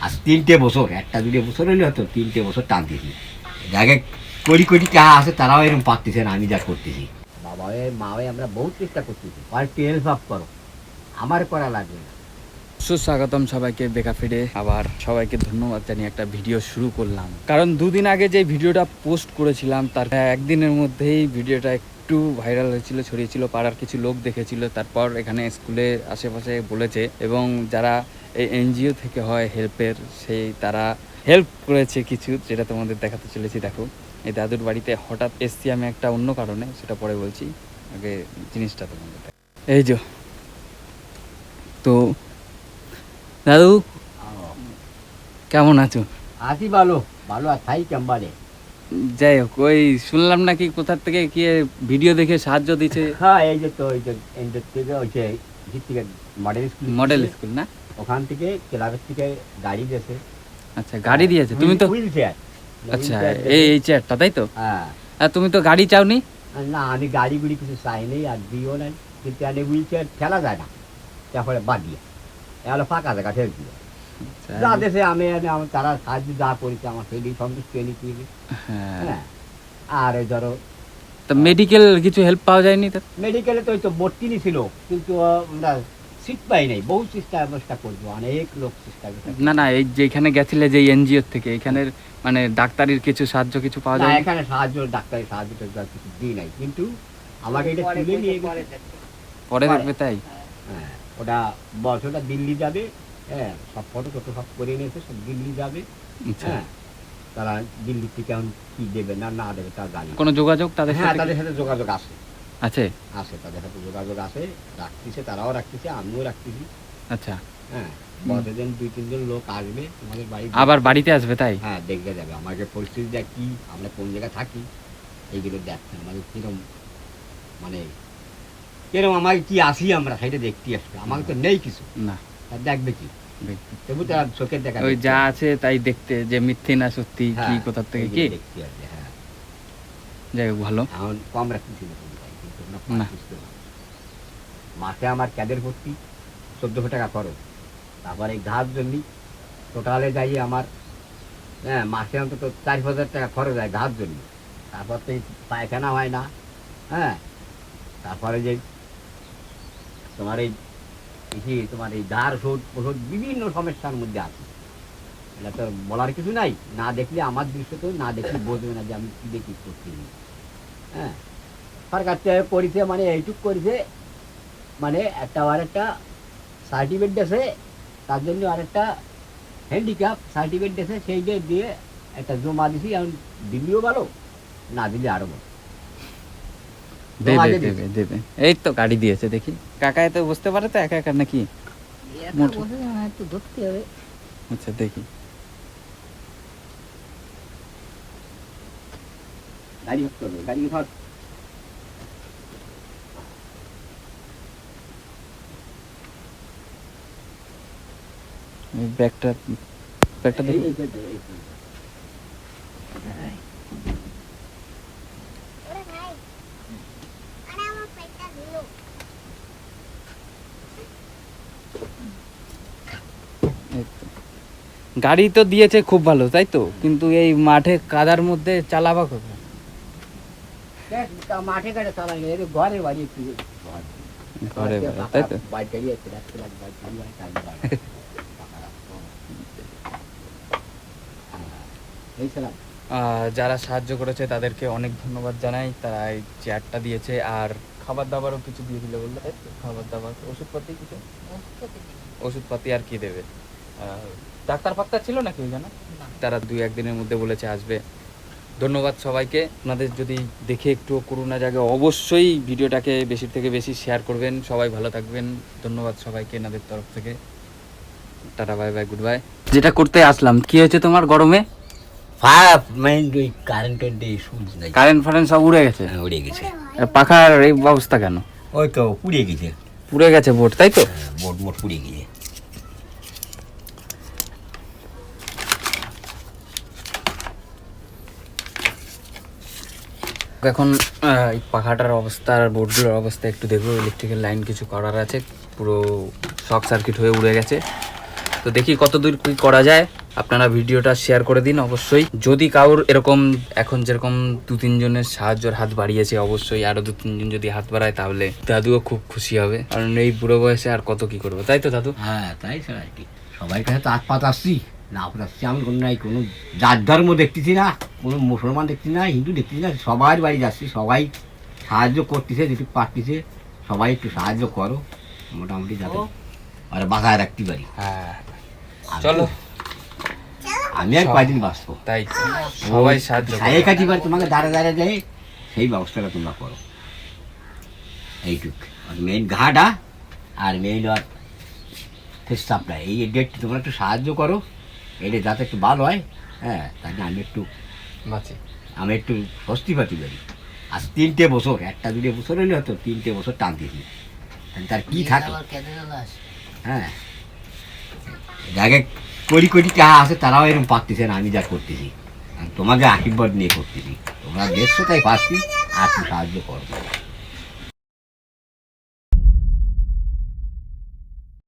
আর তিনটে বছর, একটা দুটো বছর হলে হয়তো তিনটে বছর টানতেছি যাকে কোটি কোটি টাকা আছে, তারাও এরকম পারতেছে না, আমি যা করতেছি। বাবা মা আমরা বহুত চেষ্টা করতেছি। আর টুয়েলভ আপ করো। আমার করা লাগবে না। সুস্বাগতম সবাইকে বেকা ফিডে। আবার সবাইকে ধন্যবাদ জানিয়ে একটা ভিডিও শুরু করলাম। কারণ দুদিন আগে যে ভিডিওটা পোস্ট করেছিলাম, তার একদিনের মধ্যেই ভিডিওটা একটু ভাইরাল হয়েছিল, ছড়িয়েছিল, পাড়ার কিছু লোক দেখেছিল। তারপর এখানে স্কুলে আশেপাশে বলেছে। এবং যারা এই এনজিও থেকে হয় হেল্পের সেই তারা হেল্প করেছে কিছু যেটা তোমাদের দেখাতে চলেছি দেখো। এই দাদুর বাড়িতে হঠাৎ এসছি আমি একটা অন্য কারণে সেটা পরে বলছি। আগে জিনিসটা তোমাদের এই যে। তো দাদু কেমন আছো? আছি ভালো ভালো আর থাই কেম্বারে যাই হোক ওই শুনলাম নাকি কোথার থেকে কি ভিডিও দেখে সাহায্য দিচ্ছে। হ্যাঁ এই যে তো এই যে থেকে ওই যে মডেল স্কুল মডেল স্কুল না? ওখান থেকে ক্লাবের থেকে গাড়ি গেছে। আচ্ছা গাড়ি দিয়েছে? তুমি তো হুইল চেয়ার। আচ্ছা এই এই চেয়ারটা তাই তো? হ্যাঁ। আর তুমি তো গাড়ি চাওনি? না আমি গাড়ি গুড়ি কিছু চাই নেই আর দিও নাই। কিন্তু আমি হুইল চেয়ার ফেলা যায় না। তারপরে বাদ দিয়ে। এগুলো ফাঁকা জায়গা ঠেল দিয়ে আচ্ছা, যা দেশে আমি আমি তারা সাহায্য যা করেছে আমার সেই সন্তুষ্ট এনেছি হ্যাঁ। হ্যাঁ। আর ধরো তা মেডিকেল কিছু হেল্প পাওয়া যায়নি তো মেডিকেলে তো ওই তো ভর্তি ছিল কিন্তু আমরা সিট পাই নাই বহু চেষ্টা ব্যবস্থা করব অনেক লোক চেষ্টা না না এই যেখানে গেছিলে যে এনজিও থেকে এখানের মানে ডাক্তারির কিছু সাহায্য কিছু পাওয়া যায় এখানে সাহায্য ডাক্তারের সাহায্য কিছু দিই নাই কিন্তু আমাকে এটা তুলে নিয়ে পরে। দেখবে তাই? হ্যাঁ ওটা বস ওটা দিল্লি যাবে হ্যাঁ সব ফটো টটো সব করে নিয়েছে সব দিল্লি যাবে। আচ্ছা। হ্যাঁ তারা দিল্লি থেকে এখন কি দেবে না না দেবে তা জানি কোনো যোগাযোগ তাদের হ্যাঁ সাথে তাদের সাথে যোগাযোগ আছে। আছে? আছে তাদের সাথে যোগাযোগ আছে রাখতেছে তারাও রাখতেছে আমিও রাখতেছি। আচ্ছা। হ্যাঁ প্রতিদিন দুই তিনজন লোক আসবে তোমাদের বাড়ি আবার বাড়িতে আসবে তাই? হ্যাঁ দেখতে যাবে। আমাকে পরিস্থিতিটা কি আমরা কোন জায়গায় থাকি এইগুলো দেখতে আমাদের কিরম মানে কিরম আমাকে কি আসি আমরা সেটা দেখতে আসবে। আমাকে তো নেই কিছু। না। তা দেখবে কি। তবু তার চোখের দেখা ওই যা আছে তাই দেখতে যে মিথ্যে না সত্যি কি হ্যাঁ, কোথার থেকে কি? দেখতে আসবে, হ্যাঁ। যাই হোক ভালো। এখন কম রাখতেছি মাসে আমার ক্যাদের ভর্তি, চোদ্দশো টাকা খরচ। তারপরে ঘাস জন্য টোটালে যাই আমার হ্যাঁ মাসে অন্তত চার হাজার টাকা খরচ হয় ঘাস জন্য তারপর তো পায়খানা হয় না হ্যাঁ। তারপরে যে তোমার এই এই তোমার এই ধার ওষুধ ওষুধ বিভিন্ন সমস্যার মধ্যে আছে। এটা তো বলার কিছু নাই। না দেখলে আমার দৃশ্য তো, না দেখলে বোঝবে না যে আমি কি দেখি করছি। হ্যাঁ। সরকার থেকে করেছে মানে এইটুক করেছে। মানে একটা আর একটা সার্টিফিকেট দেশে তার জন্য আরেকটা হ্যান্ডিক্যাপ সার্টিফিকেট দেশে সেই যে দিয়ে একটা জমা দিছি এখন দিলেও ভালো না দিলে আরও ভালো। দেবে দেবে দেবে এই তো গাড়ি দিয়েছে দেখি। কাকা এত বুঝতে পারে তো একা একা নাকি? মোটর। ধরতে হবে। আচ্ছা দেখি। গাড়ি গাড়ি ব্যাগটা ব্যাগটা। গাড়ি তো দিয়েছে খুব ভালো তাই তো কিন্তু এই মাঠে কাদার মধ্যে চালাবা কোথায় মাঠে ঘাটে চালাই ঘরে বাড়ি ঘরে ঘরে, তাই তো বাইক গাড়ি আছে, রাস্তা লাগে, বাইক গাড়ি হয়, গাড়ি হয়। পাকা রাস্তা। হ্যাঁ, এই সালাম। আহ, যারা সাহায্য করেছে তাদেরকে অনেক ধন্যবাদ জানাই। তারা এই চেয়ারটা দিয়েছে আর খাবার দাবারও কিছু দিয়ে দিলে বলল খাবার দাবার ওষুধপাতি কিছু? ওষুধপাতি। আর কি দেবে? ডাক্তার ফাক্তার ছিল নাকি ওই জানা তারা দুই একদিনের মধ্যে বলেছে আসবে। ধন্যবাদ সবাইকে। আপনাদের যদি দেখে একটু করোনা জায়গায় অবশ্যই ভিডিওটাকে বেশি থেকে বেশি শেয়ার করবেন। সবাই ভালো থাকবেন। ধন্যবাদ সবাইকে এনাদের তরফ থেকে। Tata bye bye good bye যেটা করতে আসলাম কি হয়েছে তোমার গরমে? কারেন্টের দিয়ে সুইচ নাই। কারেন্ট ফারেন্ট সব উড়ে গেছে? হ্যাঁ, উড়ে গেছে। পাখার এই অবস্থা কেন? ওই তো পুড়ে গেছে। পুড়ে গেছে বোর্ড তাই তো? হ্যাঁ, মোট মোট পুড়ে গেছে এখন এই পাখাটার অবস্থা আর বোর্ডগুলোর অবস্থা একটু দেখব ইলেকট্রিক্যাল লাইন কিছু করার আছে পুরো শক সার্কিট হয়ে উড়ে গেছে। তো দেখি কতদূর কি করা যায়। আপনারা ভিডিওটা শেয়ার করে দিন অবশ্যই। যদি কারোর এরকম এখন যেরকম দু তিনজনের সাহায্যের হাত বাড়িয়েছে অবশ্যই আরও দু তিনজন যদি হাত বাড়ায় তাহলে দাদুও খুব খুশি হবে। কারণ এই বুড়ো বয়সে আর কত কি করব তাই তো দাদু? হ্যাঁ তাই ছাড়া আর কি। সবাই কাছে তো পাত আসছি। না পাত আসছি আমি কোনো নাই কোনো জাত ধর্ম দেখতেছি না কোনো মুসলমান দেখতেছি না হিন্দু দেখতেছি না সবার বাড়ি যাচ্ছি সবাই সাহায্য করতেছে যেটু পারতেছে সবাই একটু সাহায্য করো মোটামুটি যাতে আর বাঁচায় রাখতে পারি। হ্যাঁ। চলো। আমি আর কয়দিন বাঁচবো? তাই। সবাই সাহায্য করো। ছায়ে কাটি পারি তোমাকে দাঁড়া দাঁড়া যায় সেই ব্যবস্থাটা তোমরা করো। এইটুক। মেইন ঘাটা আর মেইন আর ফিস সাপ্লাই এই ডেটটি তোমরা একটু সাহায্য করো এটা যাতে একটু ভালো হয় হ্যাঁ তাহলে আমি একটু বাঁচি। আমি একটু স্বস্তি পাতি পারি আজ তিনটে বছর একটা দুটো বছর হলে হয়তো তিনটে বছর টানতেছি তাহলে তার কি থাকে? হ্যাঁ। যাকে কোটি কোটি টাকা আছে, তারাও এরকম পারতেছে না, আমি যা করতেছি। আর তোমাকে আশীর্বাদ নিয়ে করতেছি। তোমরা দেখছ তাই পাচ্ছি আর একটু সাহায্য করব